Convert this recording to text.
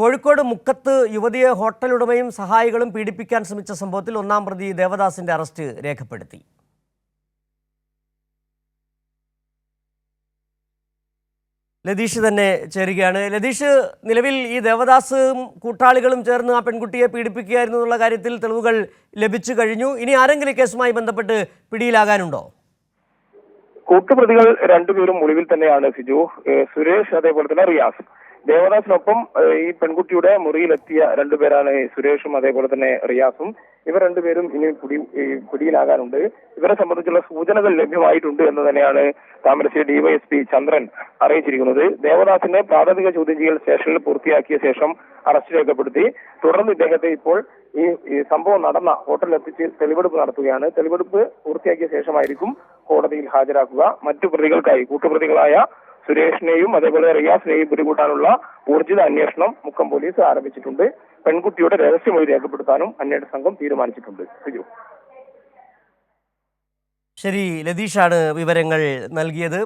കോഴിക്കോട് മുക്കത്ത് യുവതിയെ ഹോട്ടൽ ഉടമയും സഹായികളും പീഡിപ്പിക്കാൻ ശ്രമിച്ച സംഭവത്തിൽ ഒന്നാം പ്രതി ദേവദാസിന്റെ അറസ്റ്റ് രേഖപ്പെടുത്തി. ലതീഷ് തന്നെ ചേരുകയാണ്. ലതീഷ് നിലവിൽ ഈ ദേവദാസും കൂട്ടാളികളും ചേർന്ന് ആ പെൺകുട്ടിയെ പീഡിപ്പിക്കുകയായിരുന്നു എന്നുള്ള കാര്യത്തിൽ തെളിവുകൾ ലഭിച്ചു കഴിഞ്ഞു. ഇനി ആരെങ്കിലും കേസുമായി ബന്ധപ്പെട്ട് പിടിയിലാകാനുണ്ടോ? കൂട്ടുപ്രതികൾ രണ്ടുപേരും ഒളിവിൽ തന്നെയാണ് സിജു. സുരേഷ് അതേപോലെ തന്നെ റിയാസ്. ദേവദാസിനൊപ്പം ഈ പെൺകുട്ടിയുടെ മുറിയിലെത്തിയ രണ്ടുപേരാണ് സുരേഷും അതേപോലെ തന്നെ റിയാസും. ഇവർ രണ്ടുപേരും ഇനി പിടി പിടിയിലാകാനുണ്ട്. ഇവരെ സംബന്ധിച്ചുള്ള സൂചനകൾ ലഭ്യമായിട്ടുണ്ട് എന്ന് തന്നെയാണ് താമരശ്ശേരി ഡിവൈഎസ്പി ചന്ദ്രൻ അറിയിച്ചിരിക്കുന്നത്. ദേവദാസിനെ പ്രാഥമിക ചോദ്യം ചെയ്യൽ സ്റ്റേഷനിൽ പൂർത്തിയാക്കിയ ശേഷം അറസ്റ്റ് രേഖപ്പെടുത്തി. തുടർന്ന് ഇദ്ദേഹത്തെ ഇപ്പോൾ ഈ സംഭവം നടന്ന ഹോട്ടലിൽ എത്തിച്ച് തെളിവെടുപ്പ് നടത്തുകയാണ്. തെളിവെടുപ്പ് പൂർത്തിയാക്കിയ ശേഷമായിരിക്കും കോടതിയിൽ ഹാജരാക്കുക. മറ്റു പ്രതികൾക്കായി കൂട്ടുപ്രതികളായ സുരേഷിനെയും അതേപോലെ റിയാസിനെയും പിടികൂടാനുള്ള ഊർജിത അന്വേഷണം മുക്കം പോലീസ് ആരംഭിച്ചിട്ടുണ്ട്. പെൺകുട്ടിയുടെ രഹസ്യമൊഴി രേഖപ്പെടുത്താനും അന്വേഷണ സംഘം തീരുമാനിച്ചിട്ടുണ്ട്. സിജു ശരി ലതീഷാണ് വിവരങ്ങൾ നൽകിയത്.